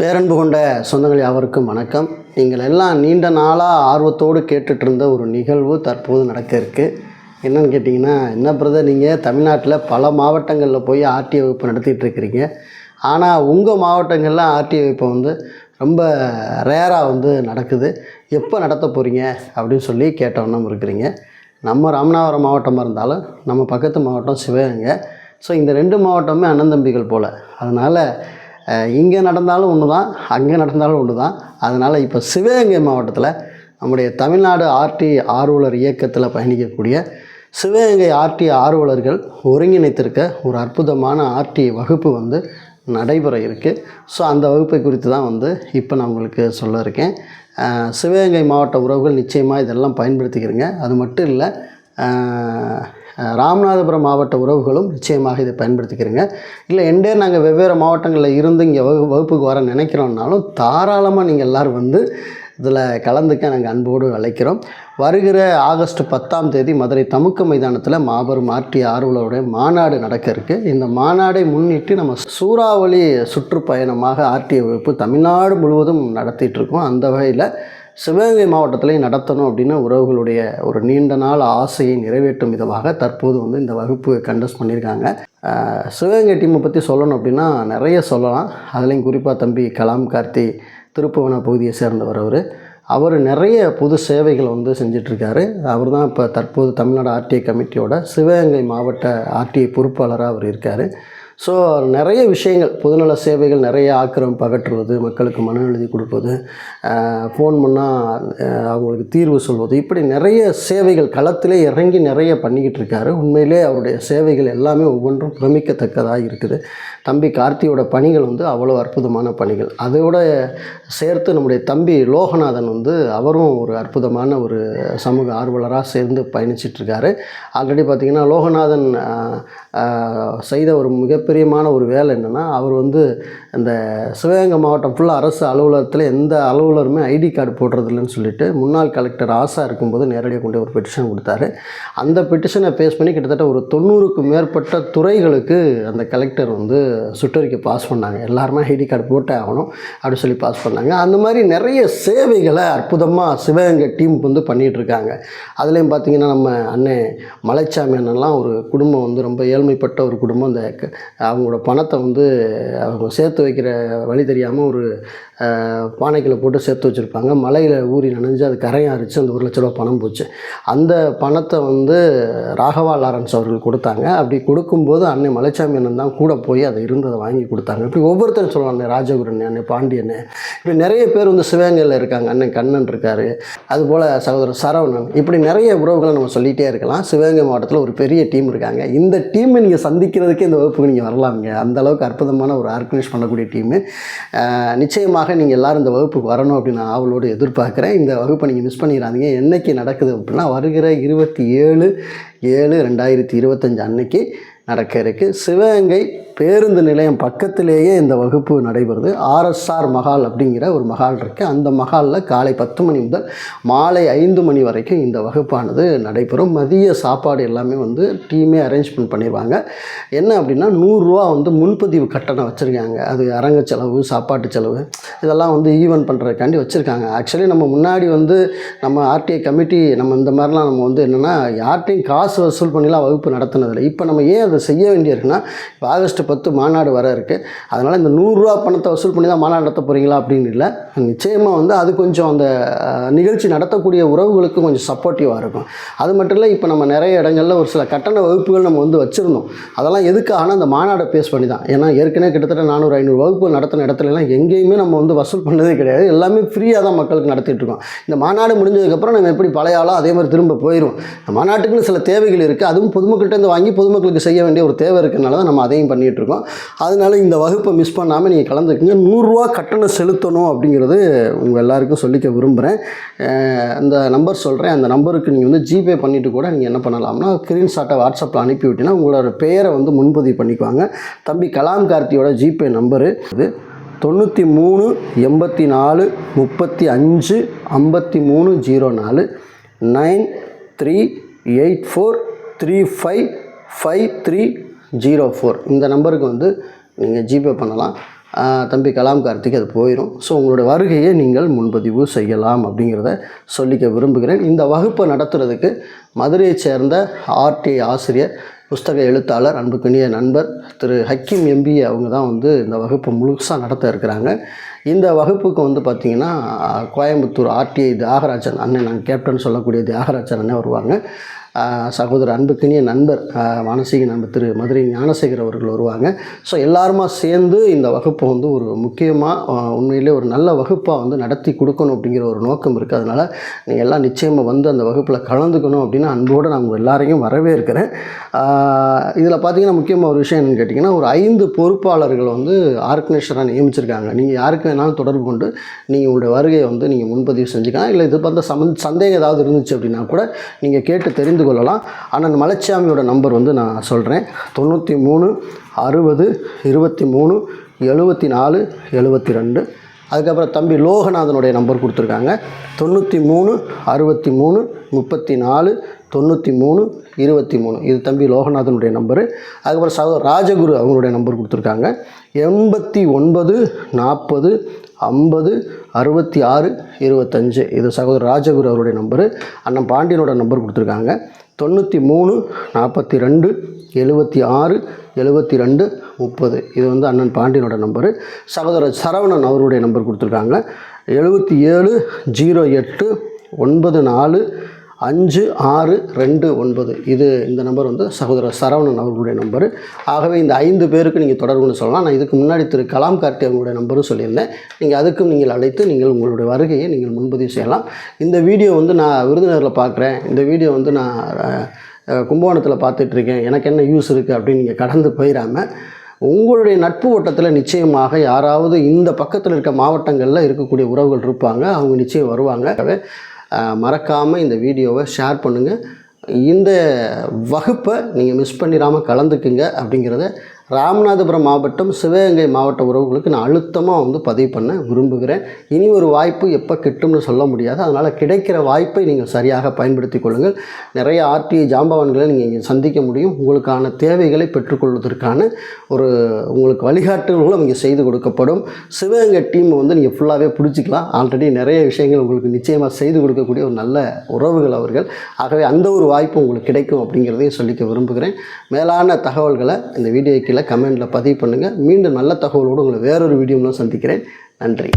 பேரன்பு கொண்ட சொந்தங்கள் யாவருக்கும் வணக்கம். நீங்கள் எல்லாம் நீண்ட நாளாக ஆர்வத்தோடு கேட்டுட்டு இருந்த ஒரு நிகழ்வு தற்போது நடக்க இருக்குது என்னன்னு கேட்டிங்கன்னா என்ன பிரதர் நீங்கள் தமிழ்நாட்டில் பல மாவட்டங்களில் போய் ஆர்டிஓ வகுப்பு நடத்திட்டு இருக்கிறீங்க. ஆனால் உங்கள் மாவட்டங்களில் ஆர்டிஓ வகுப்பு வந்து ரொம்ப ரேராக வந்து நடக்குது. எப்போ நடத்த போகிறீங்க அப்படின்னு சொல்லி கேட்டவண்ணம் இருக்கிறீங்க. நம்ம ராமநாதபுரம் மாவட்டமாக இருந்தாலும் நம்ம பக்கத்து மாவட்டம் சிவகங்கை. ஸோ இந்த ரெண்டு மாவட்டமே அண்ணன் தம்பிகள் போல். அதனால் இங்கே நடந்தாலும் ஒன்று தான் அங்கே நடந்தாலும் ஒன்று தான் அதனால் இப்போ சிவகங்கை மாவட்டத்தில் நம்முடைய தமிழ்நாடு ஆர்டி ஆர்வலர் இயக்கத்தில் பயணிக்கக்கூடிய சிவகங்கை ஆர்டி ஆர்வலர்கள் ஒருங்கிணைத்திருக்க ஒரு அற்புதமான ஆர்டி வகுப்பு வந்து நடைபெற இருக்குது ஸோ அந்த வகுப்பை குறித்து தான் வந்து இப்போ நான் உங்களுக்கு சொல்ல இருக்கேன். சிவகங்கை மாவட்ட உறவுகள் நிச்சயமாக இதெல்லாம் பயன்படுத்திக்கிறீங்க. அது மட்டும் இல்லை ராமநாதபுரம் மாவட்ட உறவுகளும் நிச்சயமாக இதை பயன்படுத்திக்கிறீங்க. இல்லை எண்டே நாங்கள் வெவ்வேறு மாவட்டங்களில் இருந்து இங்கே வகு வகுப்புக்கு வர நினைக்கிறோம்னாலும் தாராளமாக நீங்கள் எல்லோரும் வந்து இதில் கலந்துக்க நாங்கள் அன்போடு அழைக்கிறோம். வருகிற ஆகஸ்ட் பத்தாம் தேதி மதுரை தமுக்க மைதானத்தில் மாபெரும் ஆர்டி ஆர்வலருடைய மாநாடு நடக்க இருக்குது இந்த மாநாடை முன்னிட்டு நம்ம சூறாவளி சுற்றுப்பயணமாக ஆர்டிஐ வகுப்பு தமிழ்நாடு முழுவதும் நடத்திட்டுருக்கோம் அந்த வகையில் சிவகங்கை மாவட்டத்திலையும் நடத்தணும் அப்படின்னு உறவுகளுடைய ஒரு நீண்ட நாள் ஆசையை நிறைவேற்றும் விதமாக தற்போது வந்து இந்த வகுப்பு கண்டஸ்ட் பண்ணியிருக்காங்க. சிவகங்கை டீமை பற்றி சொல்லணும் அப்படின்னா நிறைய சொல்லலாம். அதுலேயும் குறிப்பாக தம்பி கலாம் கார்த்தி திருப்புவன பகுதியை சேர்ந்தவர் அவர். அவர் நிறைய பொது சேவைகளை வந்து செஞ்சிட்ருக்காரு. அவர் தான் இப்போ தற்போது தமிழ்நாடு ஆர்டிஐ கமிட்டியோட சிவகங்கை மாவட்ட ஆர்டிஐ பொறுப்பாளராக அவர் இருக்கார். ஸோ நிறைய விஷயங்கள் பொதுநல சேவைகள் நிறைய ஆக்கிரம் பகற்றுவது மக்களுக்கு மன எழுதி கொடுப்பது ஃபோன் பண்ணால் அவங்களுக்கு தீர்வு சொல்வது. இப்படி நிறைய சேவைகள் களத்திலே இறங்கி நிறைய பண்ணிக்கிட்டு இருக்காரு. உண்மையிலே அவருடைய சேவைகள் எல்லாமே ஒவ்வொன்றும் பிரமிக்கத்தக்கதாக இருக்குது. தம்பி கார்த்தியோட பணிகள் வந்து அவ்வளோ அற்புதமான பணிகள். அதோட சேர்த்து நம்முடைய தம்பி லோகநாதன் வந்து அவரும் ஒரு அற்புதமான ஒரு சமூக ஆர்வலராக சேர்ந்து பயணிச்சிட்ருக்காரு ஆல்ரெடி பார்த்திங்கன்னா லோகநாதன் செய்த ஒரு மிக மிகப்பெரியமான ஒரு வேலை என்னென்னா அவர் வந்து இந்த சிவகங்கை மாவட்டம் ஃபுல்லாக அரசு அலுவலகத்தில் எந்த அலுவலருமே ஐடி கார்டு போடுறதில்லைன்னு சொல்லிட்டு முன்னாள் கலெக்டர் ஆசா இருக்கும்போது நேரடியாக கொண்டு ஒரு பெட்டிஷன் கொடுத்தாரு. அந்த பெட்டிஷனை பேஸ் பண்ணி கிட்டத்தட்ட ஒரு தொண்ணூறுக்கும் மேற்பட்ட துறைகளுக்கு அந்த கலெக்டர் வந்து சுற்றறிக்கை பாஸ் பண்ணாங்க. எல்லாருமே ஐடி கார்டு போட்டே ஆகணும் அப்படின்னு சொல்லி பாஸ் பண்ணாங்க. அந்த மாதிரி நிறைய சேவைகளை அற்புதமாக சிவகங்கை டீம் வந்து பண்ணிகிட்ருக்காங்க அதுலேயும் பார்த்தீங்கன்னா நம்ம அண்ணன் மலைச்சாமி அண்ணன்லாம் ஒரு குடும்பம் வந்து ரொம்ப ஏழ்மைப்பட்ட ஒரு குடும்பம். அந்த க- அவங்களோட பணத்தை வந்து அவங்க சேர்த்து வைக்கிற வழி தெரியாமல் ஒரு பானைகளை போட்டு சேர்த்து வச்சுருப்பாங்க. மலையில் ஊறி நனைஞ்சு அது கரையான் அரிச்சு அந்த ஒரு லட்ச ரூபா பணம் போச்சு. அந்த பணத்தை வந்து ராகவா லாரன்ஸ் அவர்கள் கொடுத்தாங்க. அப்படி கொடுக்கும்போது அன்னை மலைச்சாமி அண்ணன் தான் கூட போய் அதை இருந்ததை வாங்கி கொடுத்தாங்க. இப்படி ஒவ்வொருத்தரும் சொல்லுவாங்க அண்ணன் ராஜகுரன் அண்ணன் பாண்டியன் இப்படி நிறைய பேர் வந்து சிவகங்கையில் இருக்காங்க. அண்ணன் கண்ணன் இருக்கார். அதுபோல் சகோதரர் சரவணன். இப்படி நிறைய உறவுகளை நம்ம சொல்லிகிட்டே இருக்கலாம். சிவகங்கை மாவட்டத்தில் ஒரு பெரிய டீம் இருக்காங்க. இந்த டீமை நீங்கள் சந்திக்கிறதுக்கே இந்த வகுப்புக்கு நீங்கள் வரலாமுங்க. அந்த அளவுக்கு அற்புதமான ஒரு ஆர்கனைஸ் பண்ணக்கூடிய டீமு. நிச்சயமாக நீங்கள் எல்லோரும் இந்த வகுப்புக்கு வரணும் அப்படின்னு நான் ஆவலோடு எதிர்பார்க்குறேன். இந்த வகுப்பை நீங்கள் மிஸ் பண்ணிடாதீங்க. என்னைக்கு நடக்குது அப்படின்னா வருகிற இருபத்தி ஏழு ஏழு ரெண்டாயிரத்தி இருபத்தஞ்சு அன்னைக்கு நடக்க இருக்குது சிவகங்கை பேருந்து நிலையம் பக்கத்திலேயே இந்த வகுப்பு நடைபெறுது. ஆர்எஸ்ஆர் மஹால் அப்படிங்கிற ஒரு மஹால் இருக்குது அந்த மஹாலில் காலை பத்து மணி முதல் மாலை ஐந்து மணி வரைக்கும் இந்த வகுப்பானது நடைபெறும். மதிய சாப்பாடு எல்லாமே வந்து டீமே அரேஞ்ச்மெண்ட் பண்ணிடுவாங்க என்ன அப்படின்னா நூறுரூவா வந்து முன்பதிவு கட்டணம் வச்சுருக்காங்க. அது அரங்க செலவு சாப்பாட்டு செலவு இதெல்லாம் வந்து ஈவன் பண்ணுறதுக்காண்டி வச்சுருக்காங்க. ஆக்சுவலி நம்ம முன்னாடி வந்து நம்ம ஆர்டிஐ கமிட்டி நம்ம இந்த மாதிரிலாம் நம்ம வந்து என்னென்னா யார்கிட்டையும் காசு வசூல் பண்ணிலாம் வகுப்பு நடத்தினதில்லை. இப்போ நம்ம ஏன் அதை செய்ய வேண்டியிருக்குன்னா இப்போ ஆகஸ்ட் பத்து மாநாடு வர இருக்குது அதனால் இந்த நூறுரூவா பணத்தை வசூல் பண்ணி தான் மாநாடு நடத்த போகிறீங்களா அப்படின்னு இல்லை. நிச்சயமாக வந்து அது கொஞ்சம் அந்த நிகழ்ச்சி நடத்தக்கூடிய உறவுகளுக்கு கொஞ்சம் சப்போர்ட்டிவாக இருக்கும். அது மட்டும் இல்லை இப்போ நம்ம நிறைய இடங்களில் ஒரு சில கட்டண வகுப்புகள் நம்ம வந்து வச்சுருந்தோம். அதெல்லாம் எதுக்காகனா அந்த மாநாடை பேஸ் பண்ணி தான். ஏன்னா ஏற்கனவே கிட்டத்தட்ட நானூறு ஐநூறு வகுப்பு நடத்தின இடத்துலலாம் எங்கேயுமே நம்ம வந்து வசூல் பண்ணதே கிடையாது. எல்லாமே ஃப்ரீயாக தான் மக்களுக்கு நடத்திட்டு இருக்கோம். இந்த மாநாடு முடிஞ்சதுக்கப்புறம் நம்ம எப்படி பழைய ஆளோ அதே மாதிரி திரும்ப போயிடும் இந்த மாநாட்டுக்குன்னு சில தேவைகள் இருக்குது அதுவும் பொதுமக்கள்கிட்ட வாங்கி பொதுமக்களுக்கு செய்ய வேண்டிய ஒரு தேவை இருக்கிறனால தான் நம்ம அதையும் பண்ணிட்டு இருக்கோம் அதனால இந்த வகுப்பை மிஸ் பண்ணாமல் நீங்கள் கலந்துக்குங்க. நூறுரூவா கட்டணம் செலுத்தணும் அப்படிங்கிறது உங்கள் எல்லாருக்கும் சொல்லிக்க விரும்புகிறேன் அந்த நம்பர் சொல்கிறேன் அந்த நம்பருக்கு நீங்கள் வந்து ஜிபே பண்ணிவிட்டு கூட நீங்கள் என்ன பண்ணலாம்னா ஸ்க்ரீன்ஷாட்டை வாட்ஸ்அப்பில் அனுப்பிவிட்டீங்கன்னா உங்களோட பெயரை வந்து முன்பதிவு பண்ணிக்குவாங்க. தம்பி கலாம் கார்த்தியோட ஜிபே நம்பரு இது. தொண்ணூற்றி மூணு எண்பத்தி நாலு முப்பத்தி அஞ்சு ஐம்பத்தி மூணு ஜீரோ நாலு. Nine three eight four three five five three zero four. இந்த நம்பருக்கு வந்து நீங்கள் ஜிபே பண்ணலாம். தம்பி கலாம் கார்த்திக் அது போயிடும் ஸோ உங்களோட வருகையை நீங்கள் முன்பதிவு செய்யலாம் அப்படிங்கிறத சொல்லிக்க விரும்புகிறேன். இந்த வகுப்பை நடத்துகிறதுக்கு மதுரையை சேர்ந்த ஆர்டிஐ ஆசிரியர் புஸ்தக எழுத்தாளர் அன்புக்குனிய நண்பர் திரு ஹக்கீம் எம்பிஏ அவங்க தான் வந்து இந்த வகுப்பை முழுசாக நடத்த இருக்கிறாங்க. இந்த வகுப்புக்கு வந்து பார்த்திங்கன்னா கோயம்புத்தூர் ஆர்டிஐ தியாகராஜன் அண்ணன் நாங்கள் கேப்டன் சொல்லக்கூடிய தியாகராஜன் அண்ணன் வருவாங்க. சகோதரர் அன்புக்கினிய நண்பர் மானசீக நண்பர் திரு மதுரை ஞானசேகர் அவர்கள் வருவாங்க. ஸோ எல்லாருமா சேர்ந்து இந்த வகுப்பை வந்து ஒரு முக்கியமாக உண்மையிலே ஒரு நல்ல வகுப்பாக வந்து நடத்தி கொடுக்கணும் அப்படிங்கிற ஒரு நோக்கம் இருக்குது அதனால் நீங்கள் எல்லாம் நிச்சயமாக வந்து அந்த வகுப்பில் கலந்துக்கணும் அப்படின்னு அன்போடு நான் உங்கள் எல்லாரையும் வரவேற்கிறேன். இதில் பார்த்தீங்கன்னா முக்கியமாக ஒரு விஷயம் என்னென்னு கேட்டிங்கன்னா ஒரு ஐந்து பொறுப்பாளர்கள் வந்து ஆர்கனைசராக நியமிச்சிருக்காங்க. நீங்கள் யாருக்கு வேணாலும் தொடர்பு கொண்டு நீங்கள் உங்களுடைய வருகையை வந்து நீங்கள் முன்பதிவு செஞ்சுக்கலாம். இல்லை இது பார்த்த சம சந்தேகம் ஏதாவது இருந்துச்சு அப்படின்னா கூட நீங்கள் கேட்டு தெரிந்து கொள்ளலாம். அண்ணன் மலைச்சாமியோட நம்பர் வந்து நான் சொல்கிறேன் தொண்ணூற்றி மூணு அறுபது இருபத்தி மூணு எழுபத்தி நாலு எழுபத்தி ரெண்டு அதுக்கப்புறம் தம்பி லோகநாதனுடைய நம்பர் கொடுத்துருக்காங்க. தொண்ணூற்றி மூணு அறுபத்தி மூணு முப்பத்தி நாலு தொண்ணூற்றி மூணு இருபத்தி மூணு இது தம்பி லோகநாதனுடைய நம்பரு அதுக்கப்புறம் சகோதர ராஜகுரு அவங்களுடைய நம்பர் கொடுத்துருக்காங்க. எண்பத்தி ஒன்பது நாற்பது ஐம்பது அறுபத்தி ஆறு இருபத்தஞ்சு. இது சகோதரர் ராஜகுரு அவருடைய நம்பரு அண்ணன் பாண்டியனோட நம்பர் கொடுத்துருக்காங்க. தொண்ணூற்றி மூணு நாற்பத்தி ரெண்டு எழுபத்தி ஆறு எழுபத்தி ரெண்டு முப்பது. இது வந்து அண்ணன் பாண்டியனோட நம்பரு. சகோதரர் சரவணன் அவருடைய நம்பர் கொடுத்துருக்காங்க. எழுபத்தி ஏழு ஜீரோ எட்டு ஒன்பது நாலு அஞ்சு ஆறு ரெண்டு ஒன்பது. இது இந்த நம்பர் வந்து சகோதரர் சரவணன் அவர்களுடைய நம்பர் ஆகவே இந்த ஐந்து பேருக்கு நீங்கள் தொடர்புன்னு சொல்லலாம். நான் இதுக்கு முன்னாடி திரு கலாம் கார்த்தி அவங்களுடைய நம்பரும் சொல்லியிருந்தேன். நீங்கள் அதுக்கும் நீங்கள் அழைத்து நீங்கள் உங்களுடைய வருகையை நீங்கள் முன்பதிவு செய்யலாம். இந்த வீடியோ வந்து நான் விருதுநகரில் பார்க்குறேன். இந்த வீடியோ வந்து நான் கும்பகோணத்தில் பார்த்துட்ருக்கேன். எனக்கு என்ன யூஸ் இருக்குது அப்படின்னு நீங்கள் கடந்து போயிடாமல் உங்களுடைய நட்பு வட்டத்தில் நிச்சயமாக யாராவது இந்த பக்கத்தில் இருக்க மாவட்டங்களில் இருக்கக்கூடிய உறவுகள் இருப்பாங்க. அவங்க நிச்சயம் வருவாங்க. மறக்காமல் இந்த வீடியோவை ஷேர் பண்ணுங்கள் இந்த வகுப்பை நீங்கள் மிஸ் பண்ணிடாமல் கலந்துக்குங்க அப்படிங்கிறத ராமநாதபுரம் மாவட்டம் சிவகங்கை மாவட்ட உறவுகளுக்கு நான் அழுத்தமாக வந்து பதிவு பண்ண விரும்புகிறேன். இனி ஒரு வாய்ப்பு எப்போ கிட்டும்னு சொல்ல முடியாது. அதனால் கிடைக்கிற வாய்ப்பை நீங்கள் சரியாக பயன்படுத்தி கொள்ளுங்கள். நிறைய ஆர்டிஐ ஜாம்பவான்களை நீங்கள் இங்கே சந்திக்க முடியும். உங்களுக்கான தேவைகளை பெற்றுக்கொள்வதற்கான ஒரு உங்களுக்கு வழிகாட்டுகளும் இங்கே செய்து கொடுக்கப்படும். சிவகங்கை டீம் வந்து நீங்கள் ஃபுல்லாகவே பிடிச்சிக்கலாம். ஆல்ரெடி நிறைய விஷயங்கள் உங்களுக்கு நிச்சயமாக செய்து கொடுக்கக்கூடிய ஒரு நல்ல உறவுகள் அவர்கள். ஆகவே அந்த ஒரு வாய்ப்பு உங்களுக்கு கிடைக்கும் அப்படிங்கிறதையும் சொல்லிக்க விரும்புகிறேன். மேலான தகவல்களை இந்த வீடியோக்கில் கீழே கமெண்டில் பதிவு பண்ணுங்கள் மீண்டும் நல்ல தகவலோடு உங்களை வேறொரு வீடியோவில் சந்திக்கிறேன். நன்றி.